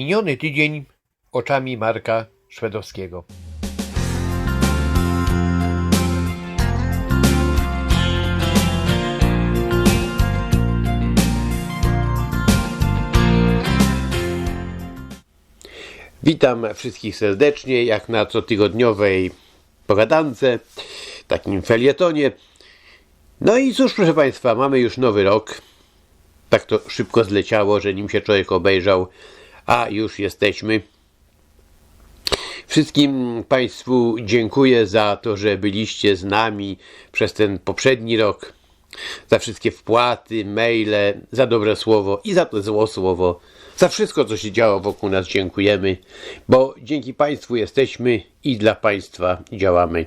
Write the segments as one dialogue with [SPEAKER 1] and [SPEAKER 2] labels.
[SPEAKER 1] Miniony tydzień oczami Marka Szwedowskiego. Witam wszystkich serdecznie, jak na cotygodniowej pogadance, takim felietonie. No i cóż, proszę Państwa, mamy już nowy rok. Tak to szybko zleciało, że nim się człowiek obejrzał, a już jesteśmy. Wszystkim Państwu dziękuję za to, że byliście z nami przez ten poprzedni rok. Za wszystkie wpłaty, maile, za dobre słowo i za to zło słowo. Za wszystko, co się działo wokół nas dziękujemy, bo dzięki Państwu jesteśmy i dla Państwa działamy.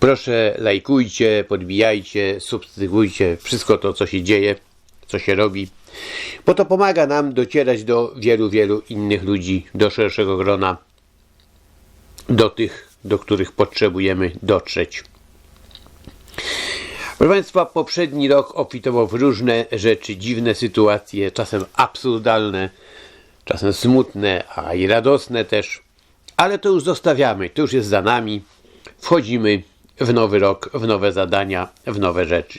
[SPEAKER 1] Proszę lajkujcie, podbijajcie, subskrybujcie wszystko to, co się dzieje, co się robi, bo to pomaga nam docierać do wielu, wielu innych ludzi, do szerszego grona, do tych, do których potrzebujemy dotrzeć. Proszę Państwa, poprzedni rok obfitował w różne rzeczy, dziwne sytuacje, czasem absurdalne, czasem smutne, a i radosne też. Ale to już zostawiamy, to już jest za nami. Wchodzimy w nowy rok, w nowe zadania, w nowe rzeczy.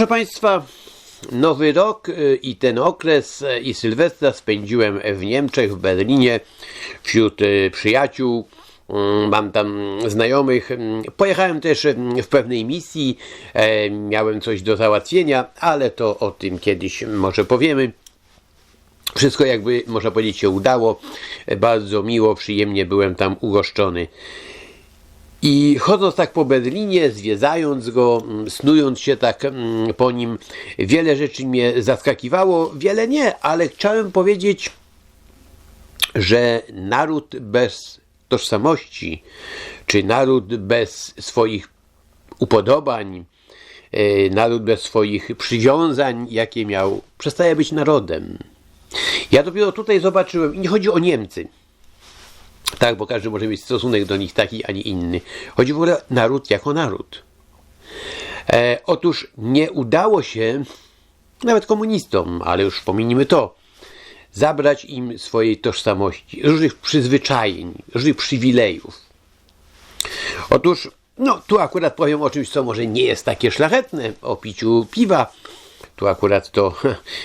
[SPEAKER 1] Proszę Państwa, nowy rok y, i ten okres y, i Sylwestra spędziłem w Niemczech, w Berlinie, wśród y, przyjaciół. Mm, Mam tam znajomych. Mm, Pojechałem też w pewnej misji, e, miałem coś do załatwienia, ale to o tym kiedyś może powiemy. Wszystko jakby, można powiedzieć, się udało. Bardzo miło, przyjemnie byłem tam ugoszczony. I chodząc tak po Berlinie, zwiedzając go, mm, snując się tak mm, po nim, wiele rzeczy mnie zaskakiwało, wiele nie, ale chciałem powiedzieć, że naród bez tożsamości, czy naród bez swoich upodobań, e, naród bez swoich przywiązań, jakie miał, przestaje być narodem. Ja dopiero tutaj zobaczyłem, i nie chodzi o Niemcy, tak, bo każdy może mieć stosunek do nich taki, a nie inny. Chodzi w ogóle o naród jako naród. E, otóż nie udało się nawet komunistom, ale już pominimy to, zabrać im swojej tożsamości, różnych przyzwyczajeń, różnych przywilejów. Otóż, no tu akurat powiem o czymś, co może nie jest takie szlachetne, o piciu piwa. Tu akurat to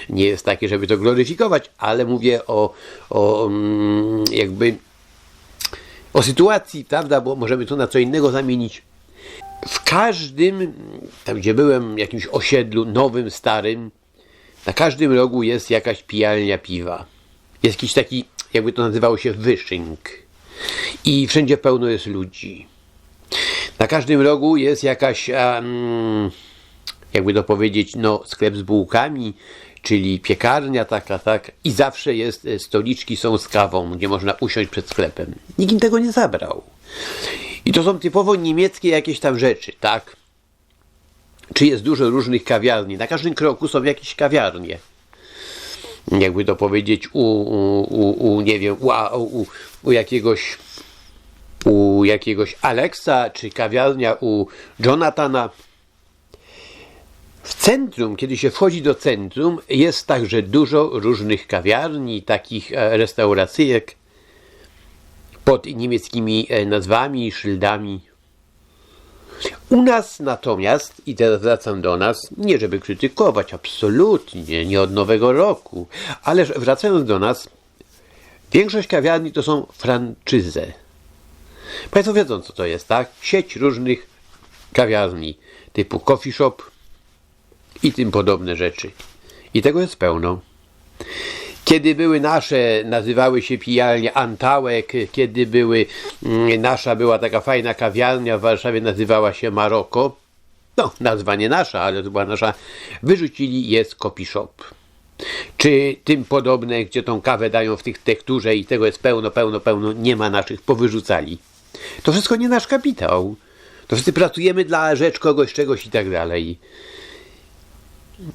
[SPEAKER 1] nie jest takie, żeby to gloryfikować, ale mówię o, o mm, jakby o sytuacji, prawda, bo możemy to na co innego zamienić. W każdym, tam gdzie byłem, jakimś osiedlu, nowym, starym, na każdym rogu jest jakaś pijalnia piwa. Jest jakiś taki, jakby to nazywało się, wyszynk. I wszędzie pełno jest ludzi. Na każdym rogu jest jakaś, um, jakby to powiedzieć, no, sklep z bułkami, czyli piekarnia taka, tak. I zawsze jest, e, stoliczki są z kawą, gdzie można usiąść przed sklepem. Nikt im tego nie zabrał. I to są typowo niemieckie jakieś tam rzeczy, tak? Czy jest dużo różnych kawiarni. Na każdym kroku są jakieś kawiarnie. Jakby to powiedzieć, u, u, u, u nie wiem, u, u, u jakiegoś u jakiegoś Alexa, czy kawiarnia u Jonathana. W centrum, kiedy się wchodzi do centrum, jest także dużo różnych kawiarni, takich e, restauracyjek pod niemieckimi e, nazwami, szyldami. U nas natomiast, i teraz wracam do nas, nie żeby krytykować, absolutnie, nie od nowego roku, ale wracając do nas, większość kawiarni to są franczyzy. Państwo wiedzą, co to jest, tak? Sieć różnych kawiarni, typu coffee shop i tym podobne rzeczy. I tego jest pełno. Kiedy były nasze, nazywały się pijalnie Antałek, kiedy były, mm, nasza była taka fajna kawiarnia w Warszawie, nazywała się Maroko. No, nazwa nie nasza, ale to była nasza. Wyrzucili jest copy shop. Czy tym podobne, gdzie tą kawę dają w tych tekturze i tego jest pełno, pełno, pełno, nie ma naszych, powyrzucali. To wszystko nie nasz kapitał. To wszyscy pracujemy dla rzecz kogoś, czegoś i tak dalej.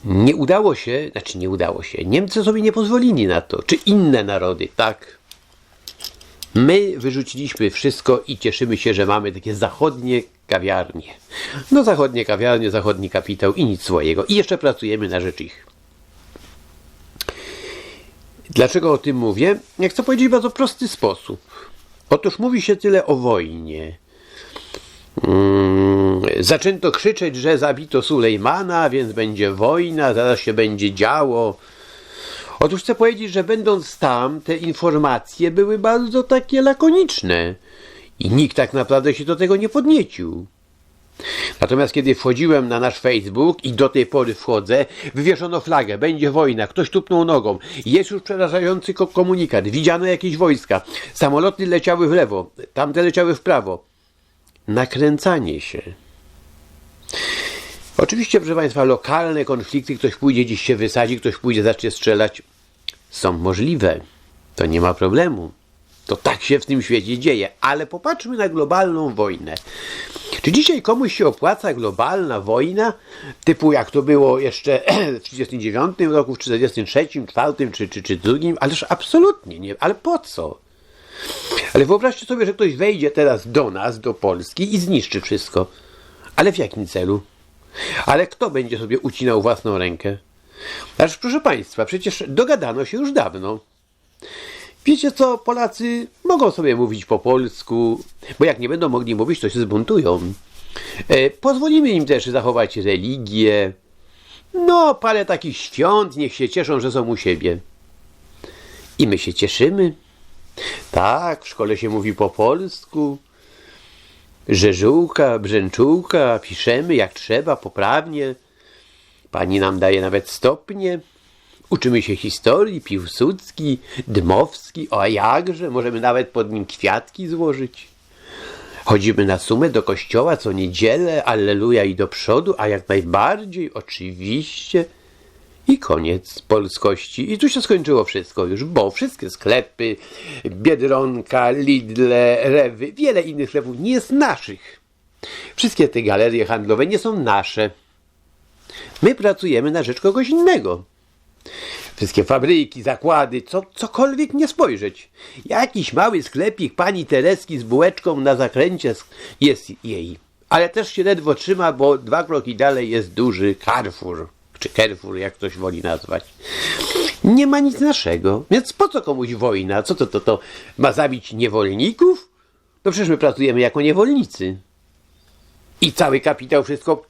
[SPEAKER 1] Nie udało się, znaczy nie udało się, Niemcy sobie nie pozwolili na to, czy inne narody, tak. My wyrzuciliśmy wszystko i cieszymy się, że mamy takie zachodnie kawiarnie. No zachodnie kawiarnie, zachodni kapitał i nic swojego. I jeszcze pracujemy na rzecz ich. Dlaczego o tym mówię? Ja chcę powiedzieć w bardzo prosty sposób. Otóż mówi się tyle o wojnie. Mm, zaczęto krzyczeć, że zabito Sulejmana, więc będzie wojna, zaraz się będzie działo. Otóż chcę powiedzieć, że będąc tam, te informacje były bardzo takie lakoniczne i nikt tak naprawdę się do tego nie podniecił. Natomiast kiedy wchodziłem na nasz Facebook i do tej pory wchodzę, wywieszono flagę, będzie wojna, ktoś tupnął nogą, jest już przerażający ko- komunikat, widziano jakieś wojska, samoloty leciały w lewo, tamte leciały w prawo. Nakręcanie się. Oczywiście, proszę Państwa, lokalne konflikty, ktoś pójdzie gdzieś się wysadzi, ktoś pójdzie, zacznie strzelać, są możliwe. To nie ma problemu. To tak się w tym świecie dzieje. Ale popatrzmy na globalną wojnę. Czy dzisiaj komuś się opłaca globalna wojna, typu jak to było jeszcze w 1939 roku, w 1943, 1944 czy, czy, czy drugim? Ależ absolutnie nie. Ale po co? Ale wyobraźcie sobie, że ktoś wejdzie teraz do nas, do Polski i zniszczy wszystko. Ale w jakim celu? Ale kto będzie sobie ucinał własną rękę? Aż proszę Państwa, przecież dogadano się już dawno. Wiecie co, Polacy mogą sobie mówić po polsku, bo jak nie będą mogli mówić, to się zbuntują. E, pozwolimy im też zachować religię. No, parę takich świąt, niech się cieszą, że są u siebie. I my się cieszymy. Tak, w szkole się mówi po polsku. Rzeżółka, brzęczułka, piszemy jak trzeba, poprawnie. Pani nam daje nawet stopnie. Uczymy się historii, Piłsudski, Dmowski, a jakże, możemy nawet pod nim kwiatki złożyć. Chodzimy na sumę do kościoła co niedzielę, alleluja i do przodu, a jak najbardziej, oczywiście. I koniec polskości. I tu się skończyło wszystko już, bo wszystkie sklepy, Biedronka, Lidle, Rewy, wiele innych sklepów nie jest naszych. Wszystkie te galerie handlowe nie są nasze. My pracujemy na rzecz kogoś innego. Wszystkie fabryki, zakłady, co, cokolwiek nie spojrzeć. Jakiś mały sklepik pani Tereski z bułeczką na zakręcie jest jej. Ale też się ledwo trzyma, bo dwa kroki dalej jest duży Carrefour. Czy Carrefour, jak ktoś woli nazwać. Nie ma nic naszego. Więc po co komuś wojna? Co to, to, to ma zabić niewolników? No przecież my pracujemy jako niewolnicy. I cały kapitał, wszystko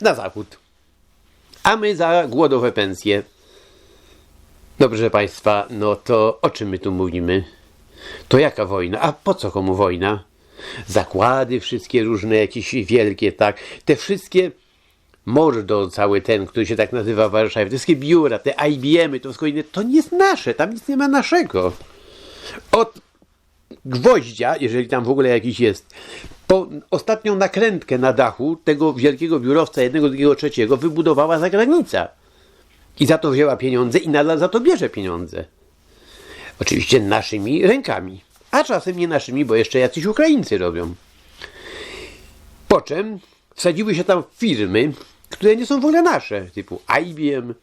[SPEAKER 1] na zachód. A my za głodowe pensje. Dobrze Państwa, no to o czym my tu mówimy? To jaka wojna? A po co komu wojna? Zakłady wszystkie różne, jakieś wielkie, tak? Te wszystkie mordo cały ten, który się tak nazywa w Warszawie, te wszystkie biura, te IBM-y, to wszystko inne, to nie jest nasze, tam nic nie ma naszego. Od gwoździa, jeżeli tam w ogóle jakiś jest, po ostatnią nakrętkę na dachu tego wielkiego biurowca jednego, drugiego, trzeciego wybudowała zagranica. I za to wzięła pieniądze i nadal za to bierze pieniądze. Oczywiście naszymi rękami. A czasem nie naszymi, bo jeszcze jacyś Ukraińcy robią. Po czym wsadziły się tam firmy, które nie są w ogóle nasze, typu IBM,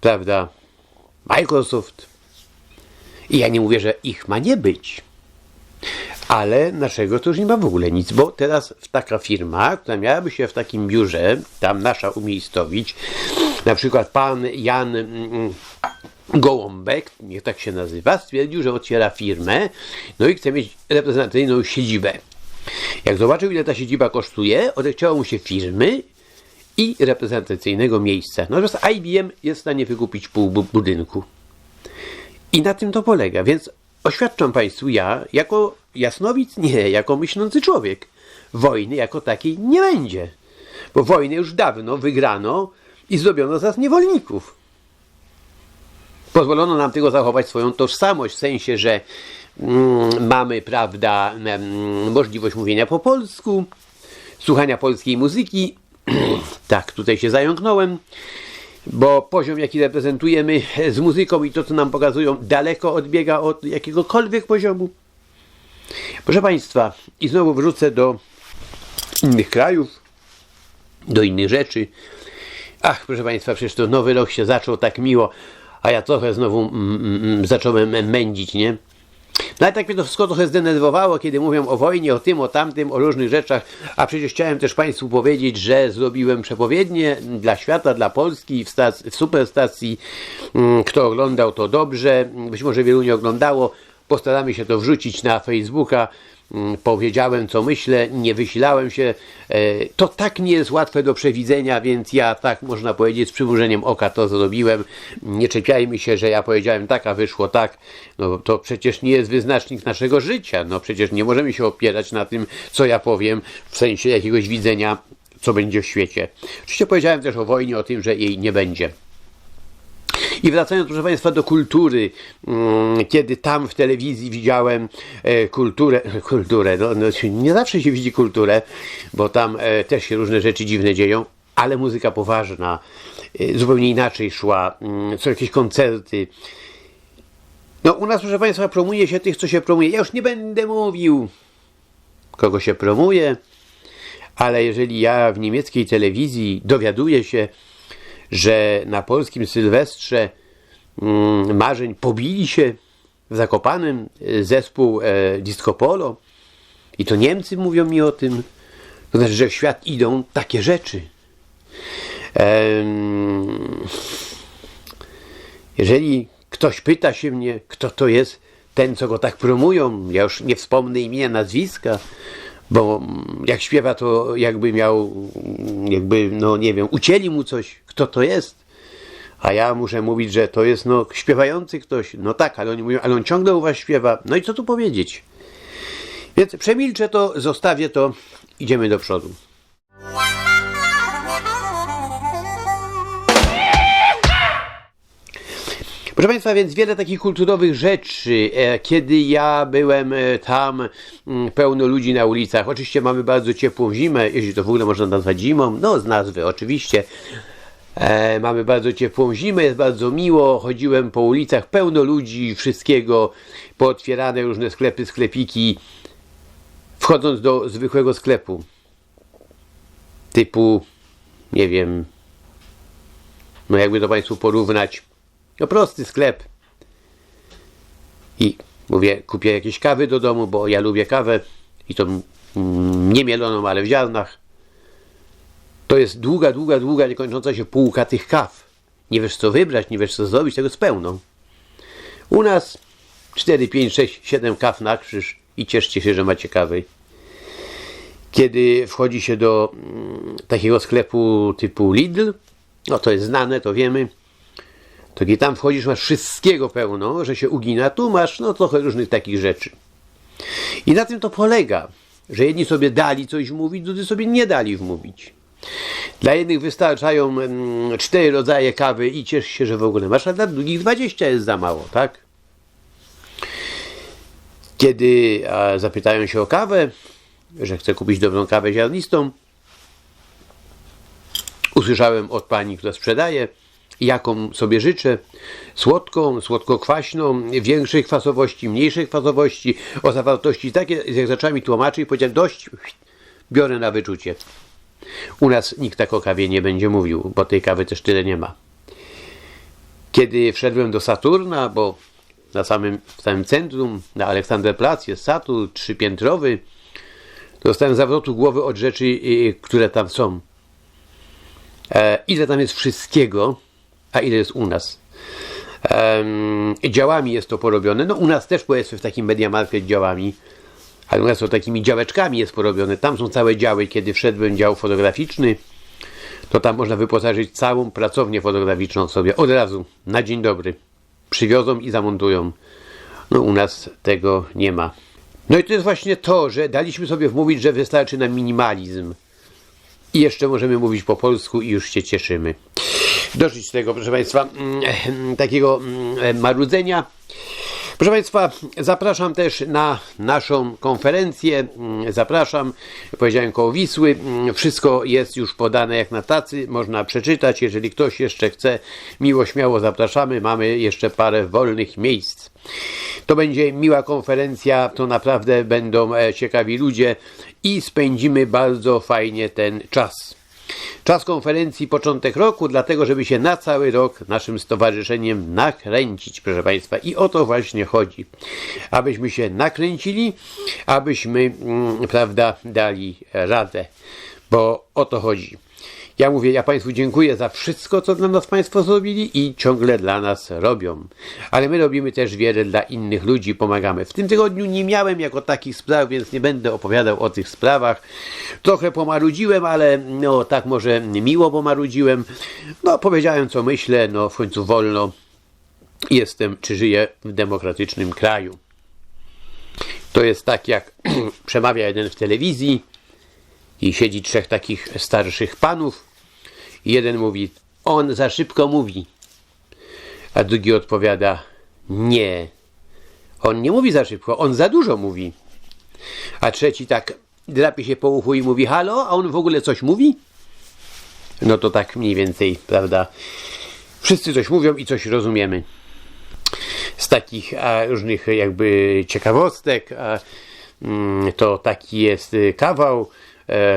[SPEAKER 1] prawda, Microsoft. I ja nie mówię, że ich ma nie być. Ale naszego to już nie ma w ogóle nic, bo teraz taka firma, która miałaby się w takim biurze, tam nasza umiejscowić, na przykład pan Jan mm, Gołąbek, niech tak się nazywa, stwierdził, że otwiera firmę, no i chce mieć reprezentacyjną siedzibę. Jak zobaczył, ile ta siedziba kosztuje, odechciało mu się firmy i reprezentacyjnego miejsca. Natomiast IBM jest w stanie wykupić pół bu- budynku. I na tym to polega. Więc oświadczam Państwu ja, jako jasnowic nie, jako myślący człowiek. Wojny jako takiej nie będzie. Bo wojnę już dawno wygrano i zrobiono z nas niewolników. Pozwolono nam tylko zachować swoją tożsamość, w sensie, że mamy, prawda, mm, możliwość mówienia po polsku, słuchania polskiej muzyki. tak, tutaj się zająknąłem bo poziom, jaki reprezentujemy z muzyką i to, co nam pokazują, daleko odbiega od jakiegokolwiek poziomu. Proszę Państwa, i znowu wrócę do innych krajów, do innych rzeczy. Ach, proszę Państwa, przecież to nowy rok się zaczął tak miło, a ja trochę znowu mm, mm, mm, zacząłem mędzić, nie? No ale tak mnie to wszystko trochę zdenerwowało, kiedy mówią o wojnie, o tym, o tamtym, o różnych rzeczach, a przecież chciałem też Państwu powiedzieć, że zrobiłem przepowiednie dla świata, dla Polski w, stac- w superstacji. Mm, Kto oglądał to dobrze, być może wielu nie oglądało, postaramy się to wrzucić na Facebooka. Mm, Powiedziałem, co myślę, nie wysilałem się. E, To tak nie jest łatwe do przewidzenia, więc ja tak można powiedzieć z przymrużeniem oka to zrobiłem. Nie czepiajmy się, że ja powiedziałem tak, a wyszło tak. No to przecież nie jest wyznacznik naszego życia. No przecież nie możemy się opierać na tym, co ja powiem w sensie jakiegoś widzenia, co będzie w świecie. Oczywiście powiedziałem też o wojnie, o tym, że jej nie będzie. I wracając, proszę Państwa, do kultury, mm, kiedy tam w telewizji widziałem e, kulturę, kulturę, no, no, nie zawsze się widzi kulturę, bo tam e, też się różne rzeczy dziwne dzieją, ale muzyka poważna, e, zupełnie inaczej szła, mm, są jakieś koncerty. No u nas, proszę Państwa, promuje się tych, co się promuje. Ja już nie będę mówił, kogo się promuje, ale jeżeli ja w niemieckiej telewizji dowiaduję się, że na polskim Sylwestrze mm, marzeń pobili się w Zakopanem e, zespół e, Disco Polo i to Niemcy mówią mi o tym, to znaczy, że w świat idą takie rzeczy. Jeżeli ktoś pyta się mnie, kto to jest ten, co go tak promują, ja już nie wspomnę imienia, nazwiska, bo jak śpiewa, to jakby miał, jakby, no nie wiem, ucięli mu coś, kto to jest. A ja muszę mówić, że to jest no, śpiewający ktoś. No tak, ale oni mówią, ale on ciągle u was śpiewa. No i co tu powiedzieć? Więc przemilczę to, zostawię to, idziemy do przodu. Proszę Państwa, więc wiele takich kulturowych rzeczy. E, Kiedy ja byłem e, tam, mm, pełno ludzi na ulicach. Oczywiście mamy bardzo ciepłą zimę, jeśli to w ogóle można nazwać zimą. No, z nazwy oczywiście. E, mamy bardzo ciepłą zimę, jest bardzo miło. Chodziłem po ulicach, pełno ludzi, wszystkiego, pootwierane różne sklepy, sklepiki. Wchodząc do zwykłego sklepu, typu, nie wiem, no jakby to Państwu porównać, no prosty sklep. I mówię, kupię jakieś kawy do domu, bo ja lubię kawę i to mm, nie mieloną, ale w ziarnach. To jest długa, długa, długa, niekończąca się półka tych kaw. Nie wiesz co wybrać, nie wiesz co zrobić, tego z pełną. U nas 4, 5, 6, 7 kaw na krzyż i cieszcie się, że macie kawy. Kiedy wchodzi się do mm, takiego sklepu typu Lidl, no to jest znane, to wiemy, to kiedy tam wchodzisz, masz wszystkiego pełno, że się ugina, tu masz no trochę różnych takich rzeczy. I na tym to polega, że jedni sobie dali coś wmówić, drudzy sobie nie dali wmówić. Dla jednych wystarczają mm, cztery rodzaje kawy i ciesz się, że w ogóle masz, a dla drugich 20 jest za mało, tak? Kiedy zapytają się o kawę, że chce kupić dobrą kawę ziarnistą, usłyszałem od pani, która sprzedaje, jaką sobie życzę. Słodką, słodko-kwaśną, większej kwasowości, mniejszej kwasowości, o zawartości takie, jak zaczęła mi tłumaczyć, powiedziałem dość, biorę na wyczucie. U nas nikt tak o kawie nie będzie mówił, bo tej kawy też tyle nie ma. Kiedy wszedłem do Saturna, bo na samym, w samym centrum, na Aleksanderplatz jest Saturn trzypiętrowy, dostałem zawrotu głowy od rzeczy, y, które tam są. E, ile tam jest wszystkiego, a ile jest u nas. Em, działami jest to porobione. No u nas też powiedzmy w takim Media Market działami, ale u nas to takimi działeczkami jest porobione. Tam są całe działy. Kiedy wszedłem dział fotograficzny, to tam można wyposażyć całą pracownię fotograficzną sobie od razu, na dzień dobry. Przywiozą i zamontują. No u nas tego nie ma. No i to jest właśnie to, że daliśmy sobie wmówić, że wystarczy nam minimalizm. I jeszcze możemy mówić po polsku i już się cieszymy. Dosyć tego, proszę Państwa, mm, takiego mm, marudzenia. Proszę Państwa, zapraszam też na naszą konferencję. Mm, Zapraszam, powiedziałem koło Wisły. Wszystko jest już podane jak na tacy, można przeczytać. Jeżeli ktoś jeszcze chce, miło, śmiało zapraszamy. Mamy jeszcze parę wolnych miejsc. To będzie miła konferencja, to naprawdę będą e, ciekawi ludzie i spędzimy bardzo fajnie ten czas. Czas konferencji początek roku, dlatego żeby się na cały rok naszym stowarzyszeniem nakręcić, proszę Państwa. I o to właśnie chodzi. Abyśmy się nakręcili, abyśmy, mm, prawda, dali radę. Bo o to chodzi. Ja mówię, ja Państwu dziękuję za wszystko, co dla nas Państwo zrobili i ciągle dla nas robią. Ale my robimy też wiele dla innych ludzi, pomagamy. W tym tygodniu nie miałem jako takich spraw, więc nie będę opowiadał o tych sprawach. Trochę pomarudziłem, ale no tak może miło pomarudziłem. No powiedziałem co myślę, no w końcu wolno jestem, czy żyję w demokratycznym kraju. To jest tak, jak przemawia jeden w telewizji i siedzi trzech takich starszych panów. Jeden mówi, on za szybko mówi. A drugi odpowiada, nie. On nie mówi za szybko, on za dużo mówi. A trzeci tak drapie się po uchu i mówi, halo, a on w ogóle coś mówi? No to tak mniej więcej, prawda? Wszyscy coś mówią i coś rozumiemy. Z takich a, różnych jakby ciekawostek, a, mm, to taki jest y, kawał,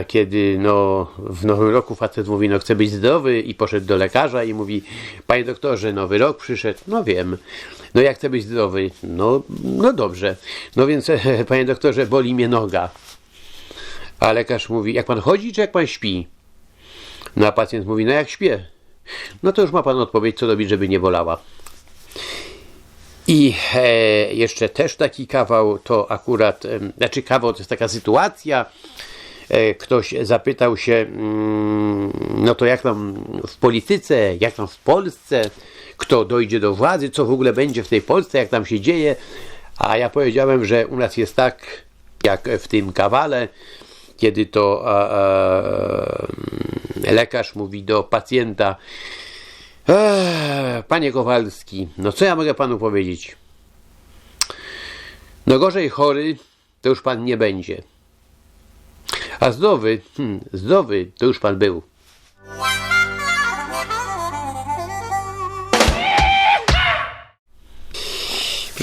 [SPEAKER 1] kiedy no, w nowym roku facet mówi, no chcę być zdrowy i poszedł do lekarza i mówi, panie doktorze, nowy rok przyszedł, no wiem, no jak chcę być zdrowy, no, no dobrze, no więc panie doktorze, boli mnie noga. A lekarz mówi, jak pan chodzi, czy jak pan śpi? No a pacjent mówi, no jak śpię. No to już ma pan odpowiedź, co robić, żeby nie bolała. I e, jeszcze też taki kawał, to akurat, e, znaczy kawał to jest taka sytuacja, e, ktoś zapytał się, mm, no to jak tam w polityce, jak tam w Polsce, kto dojdzie do władzy, co w ogóle będzie w tej Polsce, jak tam się dzieje, a ja powiedziałem, że u nas jest tak, jak w tym kawale, kiedy to a, a, lekarz mówi do pacjenta, Eee, panie Kowalski, no co ja mogę panu powiedzieć? No gorzej chory to już pan nie będzie. A zdrowy, hmm, to już pan był.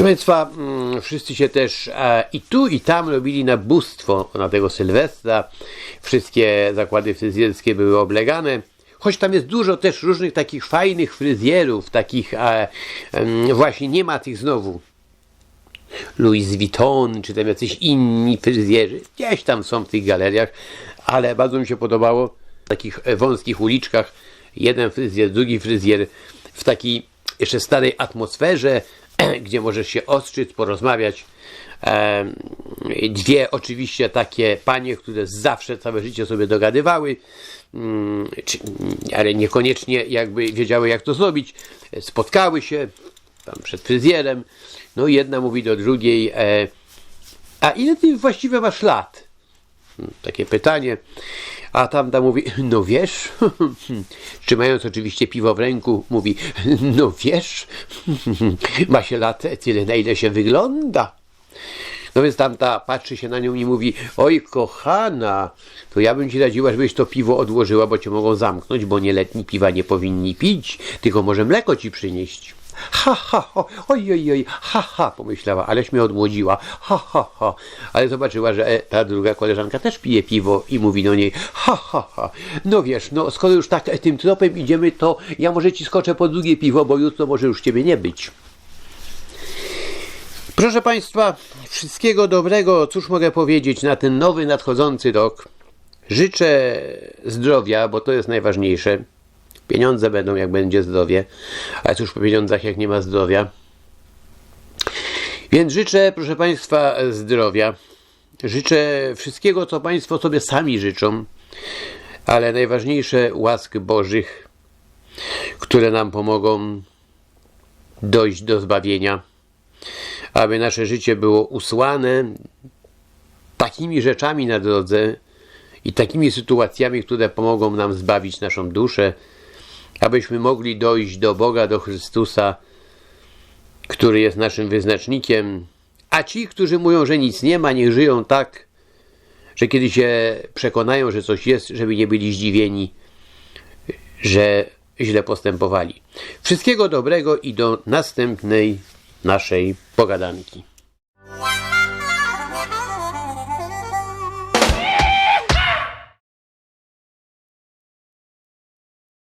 [SPEAKER 1] Proszę Państwa, mm, wszyscy się też e, i tu i tam robili na bóstwo na tego Sylwestra. Wszystkie zakłady fryzjerskie były oblegane. Choć tam jest dużo też różnych takich fajnych fryzjerów, takich e, em, właśnie nie ma tych znowu Louis Vuitton, czy tam jacyś inni fryzjerzy. Gdzieś tam są w tych galeriach, ale bardzo mi się podobało w takich e, wąskich uliczkach. Jeden fryzjer, drugi fryzjer w takiej jeszcze starej atmosferze, gdzie możesz się ostrzyc, porozmawiać. Dwie oczywiście takie panie, które zawsze całe życie sobie dogadywały, mm, czy, ale niekoniecznie jakby wiedziały jak to zrobić. Spotkały się tam przed fryzjerem, no i jedna mówi do drugiej, e, a ile ty właściwie masz lat? Takie pytanie. A tamta mówi, no wiesz, trzymając oczywiście piwo w ręku, mówi, no wiesz, ma się lat tyle, na ile się wygląda. No więc tamta patrzy się na nią i mówi, oj kochana, to ja bym ci radziła, żebyś to piwo odłożyła, bo cię mogą zamknąć, bo nieletni piwa nie powinni pić, tylko może mleko ci przynieść. Ha, ha, ha, oj, oj, oj, ha, ha, pomyślała, aleś mnie odmłodziła, ha, ha, ha. Ale zobaczyła, że e, ta druga koleżanka też pije piwo i mówi do niej, ha, ha, ha. No wiesz, no skoro już tak e, tym tropem idziemy, to ja może ci skoczę po drugie piwo, bo jutro może już ciebie nie być. Proszę Państwa, wszystkiego dobrego, cóż mogę powiedzieć na ten nowy, nadchodzący rok. Życzę zdrowia, bo to jest najważniejsze. Pieniądze będą, jak będzie zdrowie, ale cóż po pieniądzach, jak nie ma zdrowia. Więc życzę, proszę Państwa, zdrowia. Życzę wszystkiego, co Państwo sobie sami życzą, ale najważniejsze łask Bożych, które nam pomogą dojść do zbawienia aby nasze życie było usłane takimi rzeczami na drodze i takimi sytuacjami, które pomogą nam zbawić naszą duszę, abyśmy mogli dojść do Boga, do Chrystusa, który jest naszym wyznacznikiem. A ci, którzy mówią, że nic nie ma, niech żyją tak, że kiedy się przekonają, że coś jest, żeby nie byli zdziwieni, że źle postępowali. Wszystkiego dobrego i do następnej naszej pogadanki.